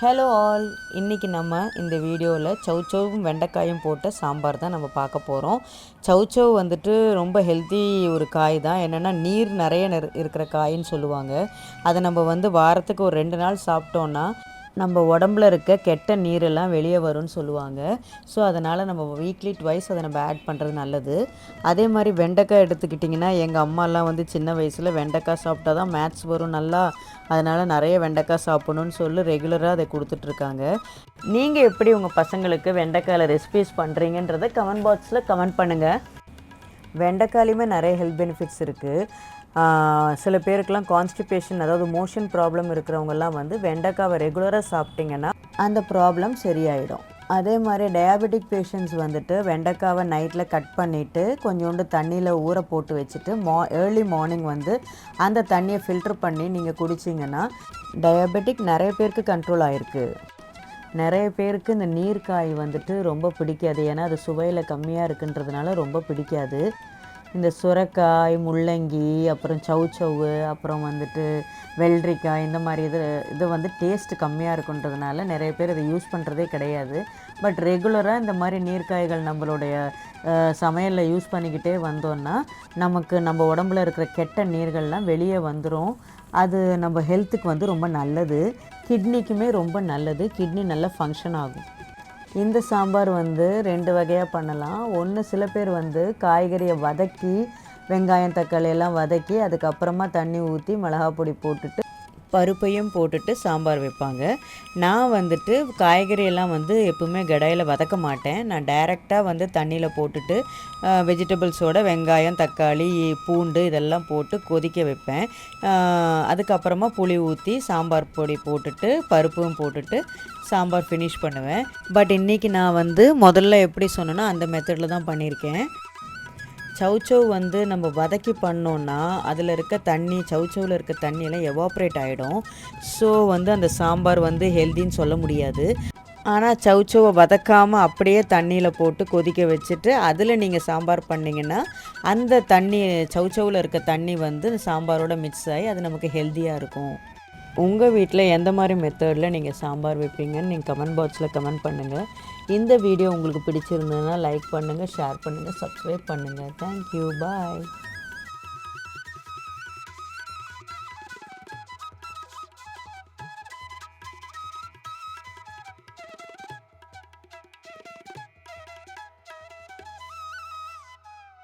Hello all இன்றைக்கி நம்ம இந்த வீடியோவில் சவுச்சவும் வெண்டைக்காயும் போட்ட சாம்பார் தான் நம்ம பார்க்க போகிறோம் சவுச்சவ் வந்துட்டு ரொம்ப ஹெல்த்தி ஒரு காய் தான். என்னென்னா நீர் நிறைய இருக்கிற காயின்னு சொல்லுவாங்க. அதை நம்ம வந்து வாரத்துக்கு ஒரு ரெண்டு நாள் சாப்பிட்டோன்னா நம்ம உடம்புல இருக்க கெட்ட நீரெல்லாம் வெளியே வரும்னு சொல்லுவாங்க. ஸோ அதனால் நம்ம வீக்லி ட்வைஸ் அதை நம்ம ஆட் பண்ணுறது நல்லது. அதே மாதிரி வெண்டைக்காய் எடுத்துக்கிட்டிங்கன்னா எங்கள் அம்மாலாம் வந்து சின்ன வயசில் வெண்டைக்காய் சாப்பிட்டா தான் மேட்ச் வரும் நல்லா. அதனால் நிறைய வெண்டைக்காய் சாப்பிடணும்னு சொல்லி ரெகுலராக அதை கொடுத்துட்ருக்காங்க நீங்கள் எப்படி உங்கள் பசங்களுக்கு வெண்டைக்காயில் ரெசிபீஸ் பண்ணுறீங்கன்றதை கமெண்ட் பாக்ஸில் கமெண்ட் பண்ணுங்கள் வெண்டைக்காயிலையுமே நிறைய ஹெல்த் பெனிஃபிட்ஸ் இருக்குது சில பேருக்கெல்லாம் கான்ஸ்டிபேஷன் அதாவது மோஷன் ப்ராப்ளம் இருக்கிறவங்கெல்லாம் வந்து வெண்டைக்காவை ரெகுலராக சாப்பிட்டிங்கன்னா அந்த ப்ராப்ளம் சரியாயிடும். அதே மாதிரி டயாபெட்டிக் பேஷண்ட்ஸ் வந்துட்டு வெண்டைக்காவை நைட்டில் கட் பண்ணிவிட்டு கொஞ்சோண்டு தண்ணியில் ஊற போட்டு வச்சுட்டு மா ஏர்லி மார்னிங் வந்து அந்த தண்ணியை ஃபில்டர் பண்ணி நீங்கள் குடிச்சிங்கன்னா டயாபெட்டிக் நிறைய பேருக்கு கண்ட்ரோல் ஆகிருக்கு நிறைய பேருக்கு இந்த நீர்க்காய் வந்துட்டு ரொம்ப பிடிக்காது. ஏன்னா அது சுவையில் கம்மியாக இருக்குன்றதுனால ரொம்ப பிடிக்காது. இந்த சுரைக்காய் முள்ளங்கி அப்புறம் சவுச்சவு அப்புறம் வந்துட்டு வெள்ளரிக்காய் இந்த மாதிரி இது இது வந்து டேஸ்ட் கம்மியாக இருக்குன்றதுனால நிறைய பேர் இதை யூஸ் பண்ணுறதே கிடையாது. பட் ரெகுலராக இந்த மாதிரி நீர்க்காய்கள் நம்மளுடைய சமையலில் யூஸ் பண்ணிக்கிட்டே வந்தோன்னா நமக்கு நம்ம உடம்புல இருக்கிற கெட்ட நீர்கள்லாம் வெளியே வந்துடும் அது நம்ம ஹெல்த்துக்கு வந்து ரொம்ப நல்லது. கிட்னிக்குமே ரொம்ப நல்லது. கிட்னி நல்லா ஃபங்க்ஷன் ஆகும். இந்த சாம்பார் வந்து ரெண்டு வகையாக பண்ணலாம். ஒன்று சில பேர் வந்து காய்கறியை வதக்கி வெங்காயம் தக்காளி எல்லாம் வதக்கி அதுக்கப்புறமா தண்ணி ஊற்றி மிளகா பொடி போட்டுட்டு பருப்பையும் போட்டுட்டு சாம்பார் வைப்பாங்க. நான் வந்துட்டு காய்கறியெல்லாம் வந்து எப்பவுமே கடாயில் வதக்க மாட்டேன். நான் டைரெக்டாக வந்து தண்ணியில் போட்டுட்டு வெஜிடபிள்ஸோட வெங்காயம் தக்காளி பூண்டு இதெல்லாம் போட்டு கொதிக்க வைப்பேன். அதுக்கப்புறமா புளி ஊற்றி சாம்பார் பொடி போட்டுட்டு பருப்பும் போட்டுட்டு சாம்பார் ஃபினிஷ் பண்ணுவேன். பட் இன்றைக்கி நான் வந்து முதல்ல எப்படி சொன்னேன்னா அந்த மெத்தடில் தான் பண்ணியிருக்கேன். சவுச்சவ் வந்து நம்ம வதக்கி பண்ணோன்னா அதில் இருக்க தண்ணி சவுச்சவில் இருக்க தண்ணியெல்லாம் எவாப்ரேட் ஆகிடும் ஸோ வந்து அந்த சாம்பார் வந்து ஹெல்தின்னு சொல்ல முடியாது. ஆனால் சவுச்சவை வதக்காமல் அப்படியே தண்ணியில் போட்டு கொதிக்க வச்சுட்டு அதில் நீங்கள் சாம்பார் பண்ணிங்கன்னா அந்த தண்ணி சவுச்சவில் இருக்க தண்ணி வந்து சாம்பாரோட மிக்ஸ் ஆகி அது நமக்கு ஹெல்த்தியாக இருக்கும். உங்கள் வீட்டில் எந்த மாதிரி மெத்தடில் நீங்கள் சாம்பார் வைப்பீங்கன்னு நீங்கள் கமெண்ட் பாக்ஸில் கமெண்ட் பண்ணுங்கள் இந்த வீடியோ உங்களுக்கு பிடிச்சிருந்ததுன்னா லைக் பண்ணுங்கள் ஷேர் பண்ணுங்கள் சப்ஸ்கிரைப் பண்ணுங்கள் தேங்க்யூ பாய்